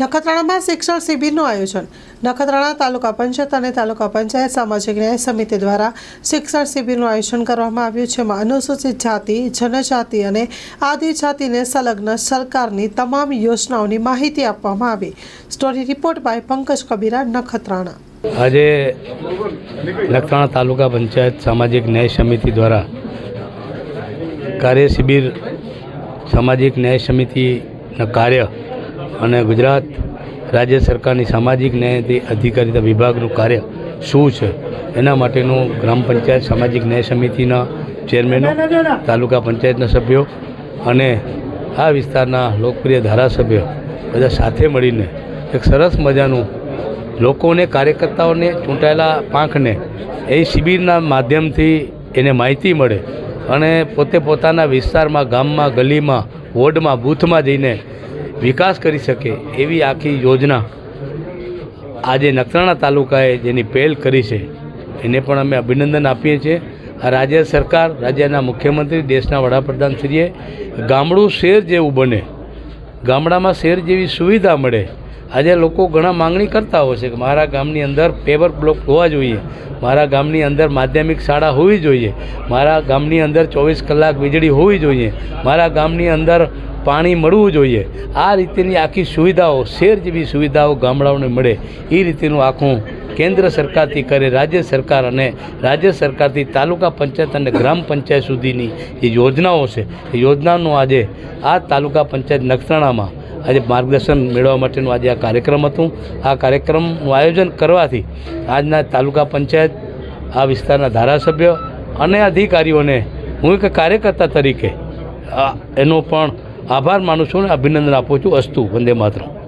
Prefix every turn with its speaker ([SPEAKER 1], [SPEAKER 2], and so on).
[SPEAKER 1] નખત્રાણામાં શિક્ષણ શિબિરનું આયોજન. નખત્રાણા તાલુકા પંચાયત અને તાલુકા પંચાયત સામાજિક ન્યાય સમિતિ દ્વારા શિક્ષણ શિબિરનું આયોજન કરવામાં આવ્યું છે. જેમાં અનુસૂચિત જાતિ, જનજાતિ અને આદિજાતિને સંલગ્ન સરકારની તમામ યોજનાઓની માહિતી આપવામાં આવી. Story report by Pankaj Kabira, Nakhatrana.
[SPEAKER 2] આજે નખત્રાણા તાલુકા પંચાયત સામાજિક ન્યાય સમિતિ દ્વારા કાર્ય શિબિર સામાજિક ન્યાય સમિતિના કાર્ય અને ગુજરાત રાજ્ય સરકારની સામાજિક ન્યાય અધિકારીતા વિભાગનું કાર્ય શું છે? એના માટેનું ગ્રામ પંચાયત સામાજિક ન્યાય સમિતિના ચેરમેનો તાલુકા પંચાયતના સભ્યો અને આ વિસ્તારના લોકપ્રિય ધારાસભ્યો બધા સાથે મળીને એક સરસ મજાનું લોકોને કાર્યકર્તાઓને ચૂંટાયેલા પાંખને એ શિબિરના માધ્યમથી એને માહિતી મળે અને પોતે પોતાના વિસ્તારમાં ગામમાં ગલીમાં વોર્ડમાં બૂથમાં જઈને વિકાસ કરી શકે એવી આખી યોજના આજે નખત્રાણા તાલુકાએ જેની પહેલ કરી છે, એને પણ અમે અભિનંદન આપીએ છીએ. આ રાજ્ય સરકાર, રાજ્યના મુખ્યમંત્રી, દેશના વડાપ્રધાનશ્રીએ ગામડું શહેર જેવું બને. ગામડામાં શહેર જેવી સુવિધા મળે. આજે લોકો ઘણા માંગણી કરતા હોય છે કે મારા ગામની અંદર પેવર બ્લોક હોવા જોઈએ, મારા ગામની અંદર માધ્યમિક શાળા હોવી જોઈએ, મારા ગામની અંદર ચોવીસ કલાક વીજળી હોવી જોઈએ, મારા ગામની અંદર પાણી મળવું જોઈએ. આ રીતેની આખી સુવિધાઓ, શેર જેવી સુવિધાઓ ગામડાઓને મળે. એ રીતેનું આખું કેન્દ્ર સરકારથી કરે, રાજ્ય સરકાર અને રાજ્ય સરકારથી તાલુકા પંચાયત અને ગ્રામ પંચાયત સુધીની જે યોજનાઓ છે. એ યોજનાનું આજે આ તાલુકા પંચાયત નખત્રાણામાં આજે માર્ગદર્શન મેળવવા માટેનું આજે આ કાર્યક્રમ હતું. આ કાર્યક્રમનું આયોજન કરવાથી આજના તાલુકા પંચાયત, આ વિસ્તારના ધારાસભ્ય અને અધિકારીઓને હું એક કાર્યકર્તા તરીકે એનો પણ આભાર માનું છું અને અભિનંદન આપું છું અસ્તુ વંદે માતરમ.